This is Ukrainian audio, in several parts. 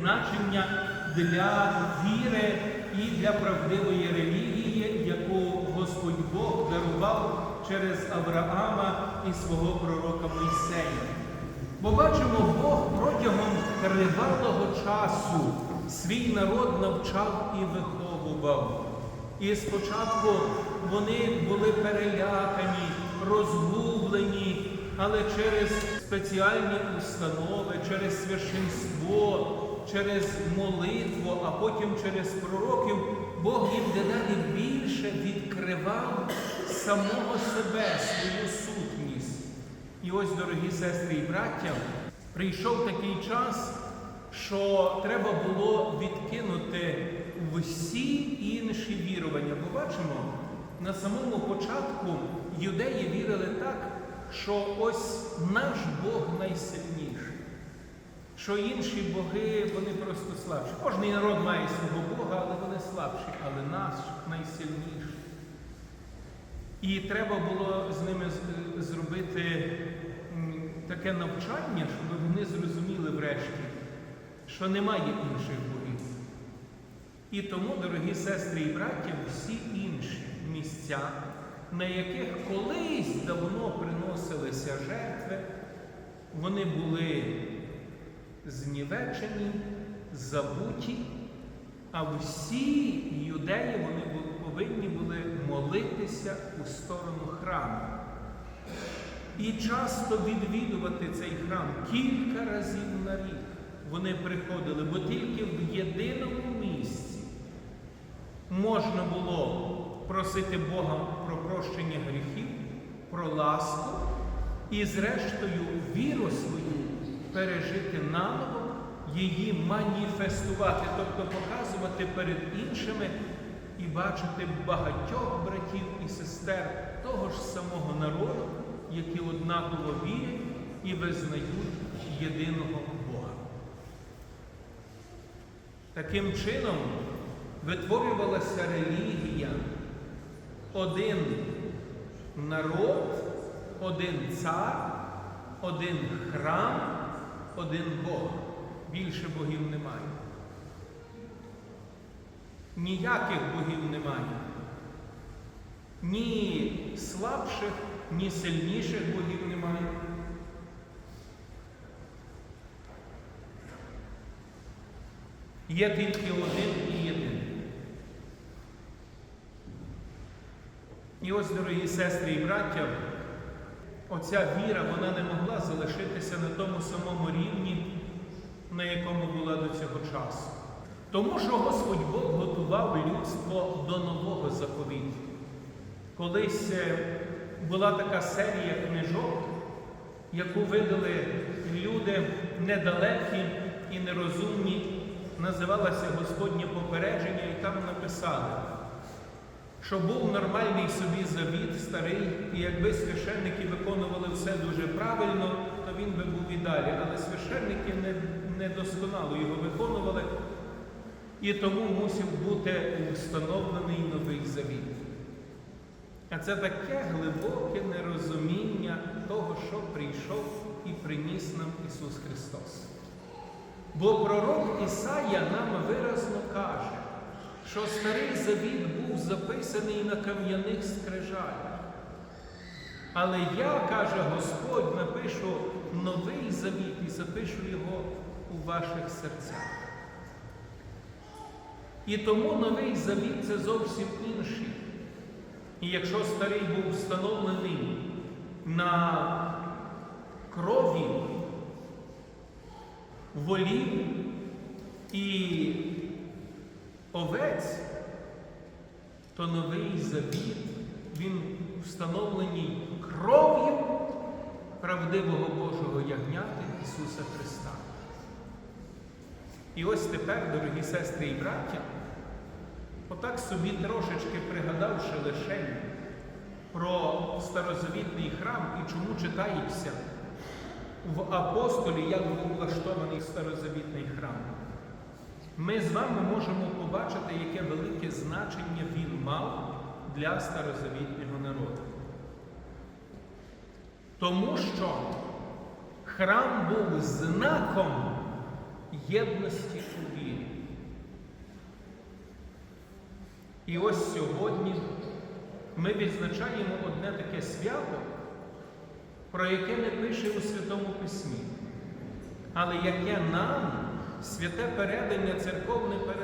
значення для віри і для правдивої релігії, яку Господь Бог дарував через Авраама і свого пророка Мойсея. Бо бачимо, Бог протягом тривалого часу свій народ навчав і виховував. І спочатку вони були перелякані, розгублені, але через спеціальні установи, через священство, через молитву, а потім через пророків, Бог їм дедалі більше відкривав самого себе, свою сутність. І ось, дорогі сестри і браття, прийшов такий час, що треба було відкинути всі інші вірування. Бо бачимо, на самому початку юдеї вірили так, що ось наш Бог найсильніший, що інші боги вони просто слабші. Кожний народ має свого Бога, але вони слабші, але наш найсильніший. І треба було з ними зробити таке навчання, щоб вони зрозуміли врешті, що немає інших богів. І тому, дорогі сестри і браття, всі інші місця, на яких колись давно приносилися жертви, вони були знівечені, забуті, а всі юдеї вони повинні були молитися у сторону храму. І часто відвідувати цей храм кілька разів на рік вони приходили, бо тільки в єдиному місці можна було просити Бога про прощення гріхів, про ласку і, зрештою, віру свою пережити наново, її маніфестувати, тобто показувати перед іншими і бачити багатьох братів і сестер того ж самого народу, які однаково вірять і визнають єдиного Бога. Таким чином витворювалася релігія, один народ, один цар, один храм, один Бог. Більше богів немає. Ніяких богів немає. Ні слабших, ні сильніших богів немає. Є тільки один і єдиний. І ось, дорогі сестри і браття, оця віра вона не могла залишитися на тому самому рівні, на якому була до цього часу. Тому що Господь Бог готував людство до нового заповіту. Колись е, була така серія книжок, яку видали люди недалекі і нерозумні, називалася Господнє попередження, і там написали, що був нормальний собі завіт старий, і якби священники виконували все дуже правильно, то він би був і далі. Але священники не, недосконало його виконували, і тому мусив бути встановлений новий завіт. А це таке глибоке нерозуміння того, що прийшов і приніс нам Ісус Христос. Бо пророк Ісая нам виразно каже, що старий завіт був записаний на кам'яних скрижалях. Але я, каже Господь, напишу новий завіт і запишу його у ваших серцях. І тому новий завіт це зовсім інший. І якщо старий був встановлений на крові, волів і овець, то новий завіт, він встановлений кров'ю правдивого Божого ягняти Ісуса Христа. І ось тепер, дорогі сестри і браття, отак собі трошечки пригадавши лише про старозавітний храм і чому читається в апостолі, як був влаштований старозавітний храм, ми з вами можемо побачити, яке велике значення він мав для старозавітнього народу. Тому що храм був знаком єдності у вірі. І ось сьогодні ми відзначаємо одне таке свято, про яке не пише у Святому Письмі, але яке нам святе передання церковне передало,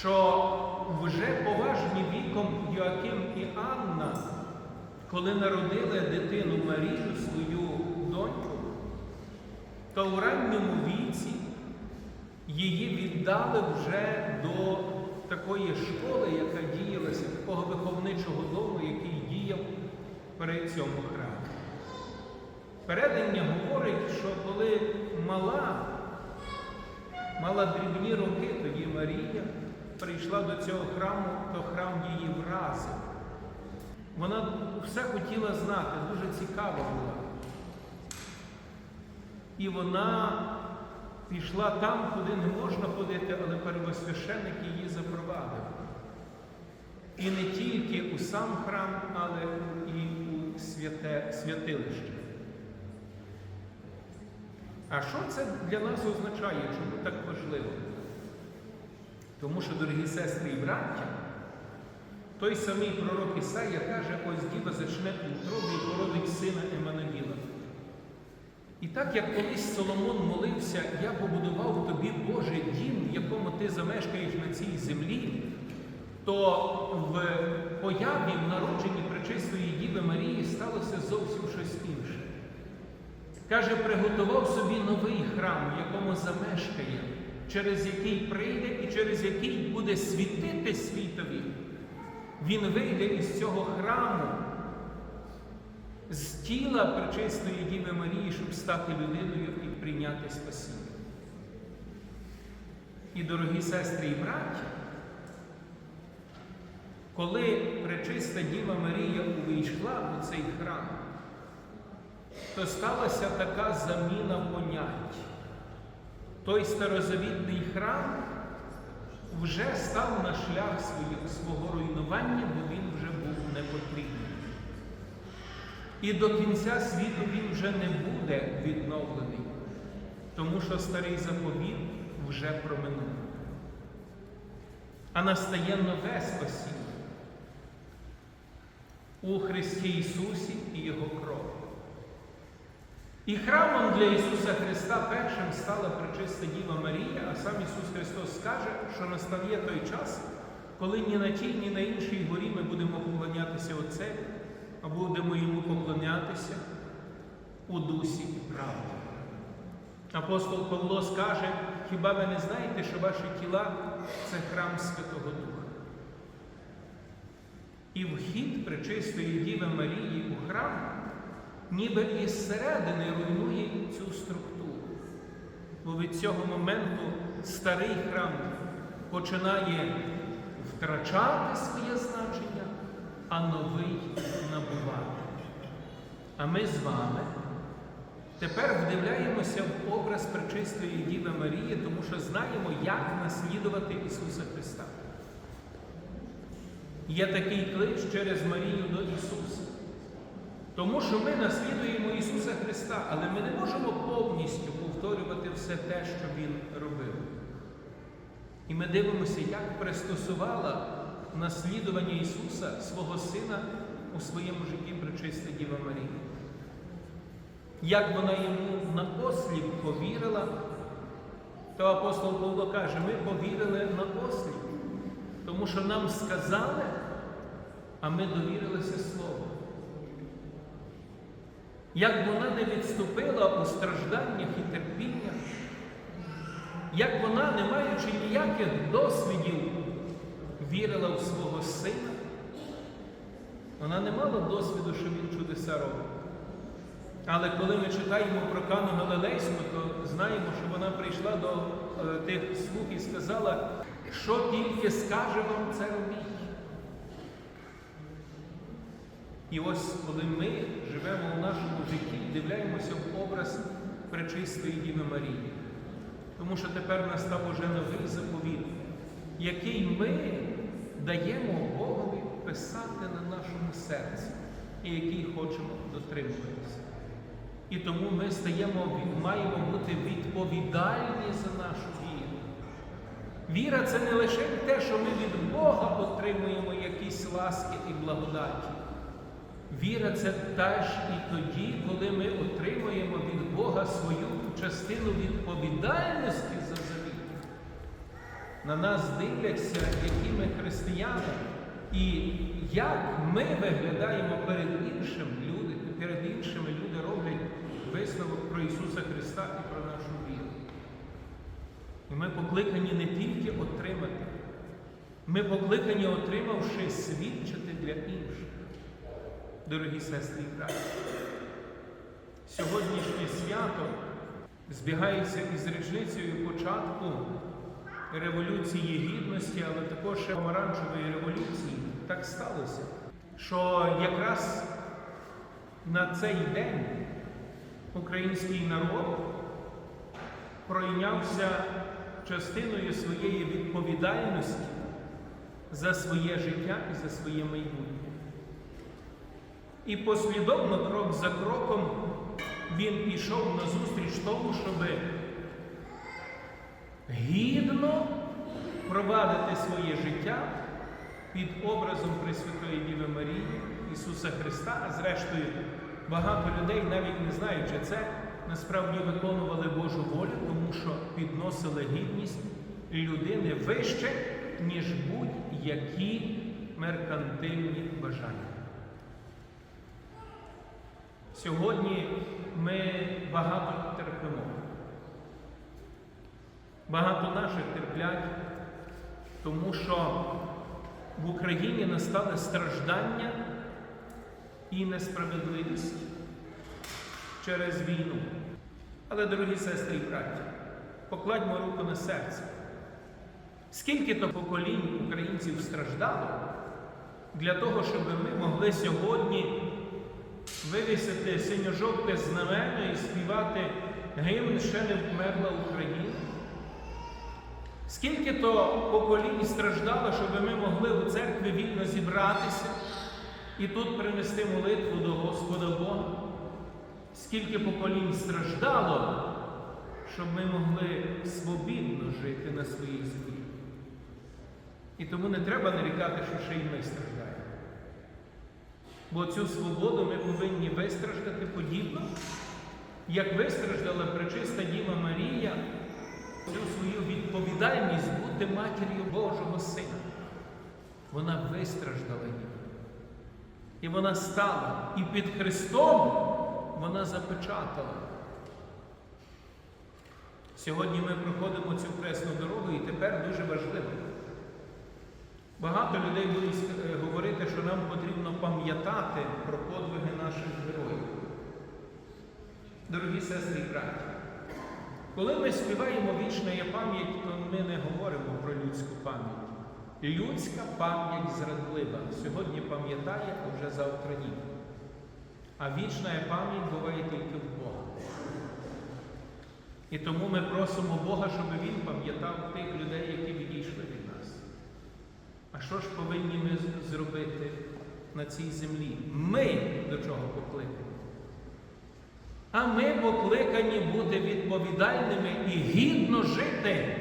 що вже поважні віком Йоаким і Анна, коли народили дитину Марію, свою доньку, то в ранньому віці її віддали вже до такої школи, яка діялася, такого виховничого дому, який діяв при цьому храмі. Передання говорить, що коли мала, мала дрібні роки, тоді Марія прийшла до цього храму, то храм її вразив. Вона все хотіла знати, дуже цікава була. І вона пішла там, куди не можна ходити, але первосвященик її запровадив. І не тільки у сам храм, але і у святе, святилище. А що це для нас означає? Чому так важливо? Тому що, дорогі сестри і браття, той самий пророк Ісая каже, ось діва зачне у і породить сина Еммануїла. І так як колись Соломон молився, я побудував тобі Божий дім, в якому ти замешкаєш на цій землі, то в появі в народженні Пречистої Діви Марії сталося зовсім щось інше. Каже, приготував собі новий храм, в якому замешкає, через який прийде і через який буде світити світові. Він вийде із цього храму, з тіла Пречистої Діви Марії, щоб стати людиною і прийняти спасіння. І, дорогі сестри і браття, коли Пречиста Діва Марія увійшла у цей храм, то сталася така заміна понять. Той старозавітний храм вже став на шлях свого руйнування, бо він вже був непотрібний. І до кінця світу він вже не буде відновлений, тому що старий заповіт вже проминув. А настає нове спасіння у Христі Ісусі і Його кров. І храмом для Ісуса Христа першим стала пречиста Діва Марія, а сам Ісус Христос скаже, що настає той час, коли ні на тій, ні на іншій горі ми будемо поклонятися Отцеві, а будемо йому поклонятися у дусі і правді. Апостол Павло скаже, хіба ви не знаєте, що ваші тіла це храм Святого Духа? І вхід пречистої Діви Марії у храм ніби із середини руйнує цю структуру. Бо від цього моменту старий храм починає втрачати своє значення, а новий набувати. А ми з вами тепер вдивляємося в образ Пречистої Діви Марії, тому що знаємо, як наслідувати Ісуса Христа. Є такий клич через Марію до Ісуса. Тому що ми наслідуємо Ісуса Христа, але ми не можемо повністю повторювати все те, що Він робив. І ми дивимося, як пристосувала наслідування Ісуса свого Сина у своєму житті причиста Діва Марія. Як вона йому на послів повірила, то апостол Павло каже, ми повірили на послів, тому що нам сказали, а ми довірилися Слову. Як вона не відступила у стражданнях і терпіннях, як вона, не маючи ніяких досвідів, вірила в свого сина, вона не мала досвіду, що він чудеса робить. Але коли ми читаємо про Кану Галилейську, то знаємо, що вона прийшла до е, тих слуг і сказала, що тільки скаже вам це робіть. І ось коли ми живемо в нашому житті, дивляємося в образ Пречистої Діви Марії. Тому що тепер настав уже новий заповіт, який ми даємо Богові писати на нашому серці, і який хочемо дотримуватися. І тому ми стаємо, маємо бути відповідальні за нашу віру. Віра це не лише те, що ми від Бога отримуємо якісь ласки і благодаті. Віра це теж і тоді, коли ми отримуємо від Бога свою частину відповідальності за завіт. На нас дивляться, які ми християни, і як ми виглядаємо перед іншим люди, перед іншими люди роблять висновок про Ісуса Христа і про нашу віру. І ми покликані не тільки отримати, ми покликані, отримавши, свідчити для інших. Дорогі сестри і браті, сьогоднішнє свято збігається із річницею початку Революції Гідності, але також помаранчевої революції. Так сталося, що якраз на цей день український народ пройнявся частиною своєї відповідальності за своє життя і за своє майбутнє. І послідовно, крок за кроком, він пішов на зустріч тому, щоб гідно провадити своє життя під образом Пресвятої Діви Марії, Ісуса Христа, а зрештою, багато людей, навіть не знаючи це, насправді виконували Божу волю, тому що підносили гідність людини вище, ніж будь-які меркантильні бажання. Сьогодні ми багато терпимо. Багато наших терплять, тому що в Україні настали страждання і несправедливість через війну. Але, дорогі сестри і браті, покладьмо руку на серце. Скільки то поколінь українців страждало для того, щоб ми могли сьогодні вивісити синьо-жовте знамено і співати гімн ще не вмерла Україна? Скільки то поколінь страждало, щоб ми могли у церкві вільно зібратися і тут принести молитву до Господа Бога? Скільки поколінь страждало, щоб ми могли свобідно жити на своїй землі? І тому не треба нарікати, що ще й ми страждаємо. Бо цю свободу ми повинні вистраждати подібно, як вистраждала пречиста Діва Марія цю свою відповідальність бути матір'ю Божого Сина. Вона вистраждала її. І вона стала. І під Христом вона запечатала. Сьогодні ми проходимо цю хресну дорогу і тепер дуже важливо. Багато людей будуть е, говорити, що нам потрібно пам'ятати про подвиги наших героїв. Дорогі сестри і браті, коли ми співаємо вічна пам'ять, то ми не говоримо про людську пам'ять. Людська пам'ять зрадлива. Сьогодні пам'ятає, а вже завтра ні. А вічна пам'ять буває тільки в Бога. І тому ми просимо Бога, щоб Він пам'ятав тих людей, які відійшли від нас. Що ж повинні ми зробити на цій землі? Ми до чого покликані? А ми покликані бути відповідальними і гідно жити,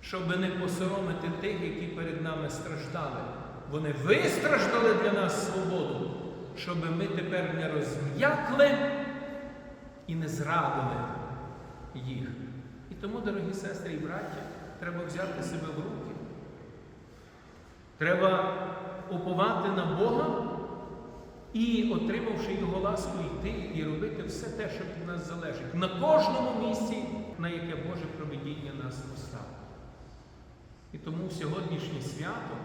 щоб не посоромити тих, які перед нами страждали. Вони вистраждали для нас свободу, щоб ми тепер не розм'якли і не зрадили їх. Тому, дорогі сестри і браття, треба взяти себе в руки. Треба уповати на Бога і, отримавши Його ласку, йти і робити все те, що від нас залежить, на кожному місці, на яке Боже проведіння нас поставило. І тому сьогоднішнє свято,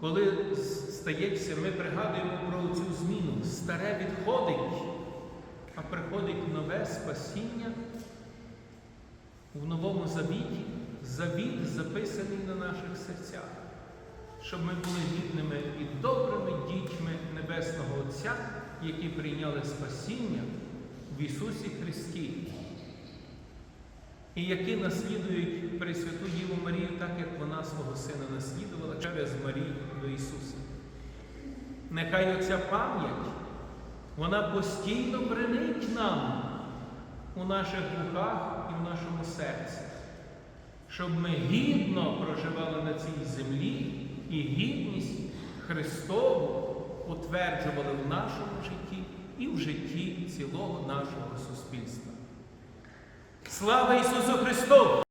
коли стається, ми пригадуємо про цю зміну. Старе відходить, а приходить нове спасіння в новому завіті, завіт записаний на наших серцях, щоб ми були гідними і добрими дітьми Небесного Отця, які прийняли спасіння в Ісусі Христі, і які наслідують Пресвяту Діву Марію, так як вона свого Сина наслідувала через Марію до Ісуса. Нехай оця пам'ять, вона постійно бренить нам у наших в нашому серці, щоб ми гідно проживали на цій землі і гідність Христову утверджували в нашому житті і в житті цілого нашого суспільства. Слава Ісусу Христу!